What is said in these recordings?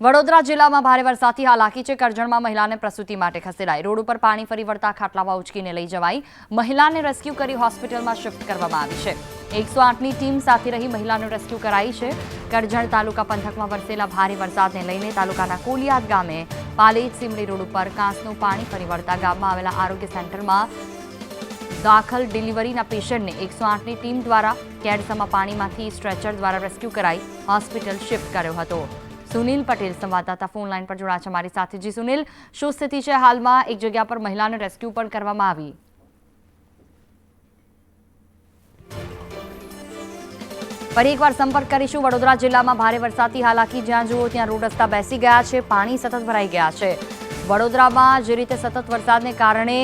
વડોદરા જિલ્લામાં ભારે વરસાદથી હાલાકી છે. કરજણમાં મહિલાને પ્રસૂતિ માટે ખસેડાઈ. રોડ ઉપર પાણી ફરી વળતા ખાટલામાં ઉચકીને લઈ જવાઈ. મહિલાને રેસ્ક્યુ કરી હોસ્પિટલમાં શિફ્ટ કરવામાં આવી છે. એકસો આઠની ટીમ સાથે રહી મહિલાનું રેસ્ક્યુ કરાઈ છે. કરજણ તાલુકા પંથકમાં વરસેલા ભારે વરસાદને લઈને તાલુકાના કોલિયાદ ગામે પાલેજ સિમડી રોડ ઉપર કાંસનું પાણી ફરી વળતા ગામમાં આવેલા આરોગ્ય સેન્ટરમાં દાખલ ડિલિવરીના પેશન્ટને એકસો આઠની ટીમ દ્વારા કેડસમાં પાણીમાંથી સ્ટ્રેચર દ્વારા રેસ્ક્યુ કરાઈ હોસ્પિટલ શિફ્ટ કર્યો હતો. સુનિલ પટેલ, સંવાદદાતા ફોન લાઈન પર જોડાયા છે મારી સાથે. જી સુનિલ, શું સ્થિતિ છે હાલમાં? એક જગ્યા પર મહિલાને રેસ્ક્યુ પણ કરવામાં આવી. ફરી એકવાર સંપર્ક કરીશું. વડોદરા જિલ્લામાં ભારે વરસાદથી હાલાકી. જ્યાં જુઓ ત્યાં રોડ રસ્તા બેસી ગયા છે. પાણી સતત ભરાઈ ગયા છે. વડોદરામાં જે રીતે સતત વરસાદને કારણે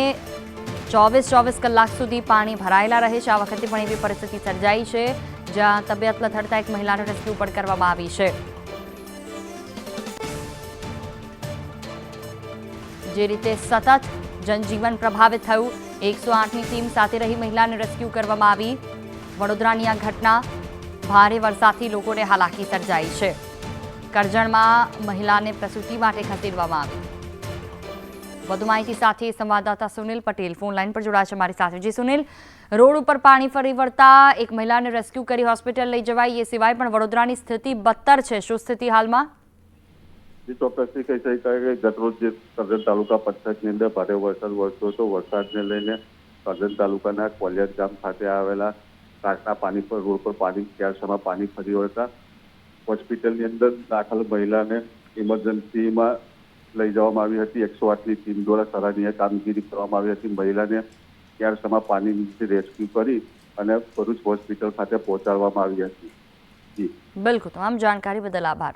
ચોવીસ ચોવીસ કલાક સુધી પાણી ભરાયેલા રહે છે. આ વખતે પણ એવી પરિસ્થિતિ સર્જાઈ છે, જ્યાં તબિયત લથડતા એક મહિલાને રેસ્ક્યુ પણ કરવામાં આવી છે. જે રીતે સતત જનજીવન પ્રભાવિત થયું. એકસો આઠની ટીમ સાથે રહી મહિલાને રેસ્ક્યુ કરવામાં આવી. વડોદરાની આ ઘટના ભારે વરસાદથી લોકોને હાલાકી સર્જાઈ છે. કરજણમાં મહિલાને પ્રસૂતિ માટે ખસેડવામાં આવી. વધુ માહિતી સાથે સંવાદદાતા સુનિલ પટેલ ફોન લાઈન પર જોડાય છે મારી સાથે. જી સુનિલ, રોડ ઉપર પાણી ફરી વળતા એક મહિલાને રેસ્ક્યુ કરી હોસ્પિટલ લઈ જવાય એ સિવાય પણ વડોદરાની સ્થિતિ બદતર છે. શું સ્થિતિ હાલમાં? જે, ચોક્કસથી કહી શકાય કે ગતરોજ જે કરજણ તાલુકા પંચાયતની અંદર ભારે વરસાદ વરસ્યો હતો. વરસાદને લઈને કરજણ તાલુકાના કોલિયાદ ગામ ખાતે આવેલા કાંકના પાણી પર, રોડ પર પાણી ક્યારસામાં પાણી ફરી વળતા હોસ્પિટલની અંદર દાખલ મહિલાને ઇમરજન્સીમાં લઈ જવામાં આવી હતી. એકસો આઠની ટીમ દ્વારા સરાહનીય કામગીરી કરવામાં આવી હતી. મહિલાને ક્યારસમાં પાણી નીચે રેસ્ક્યુ કરી અને ભરૂચ હોસ્પિટલ ખાતે પહોંચાડવામાં આવી હતી. બિલકુલ, તમામ જાણકારી બદલ આભાર.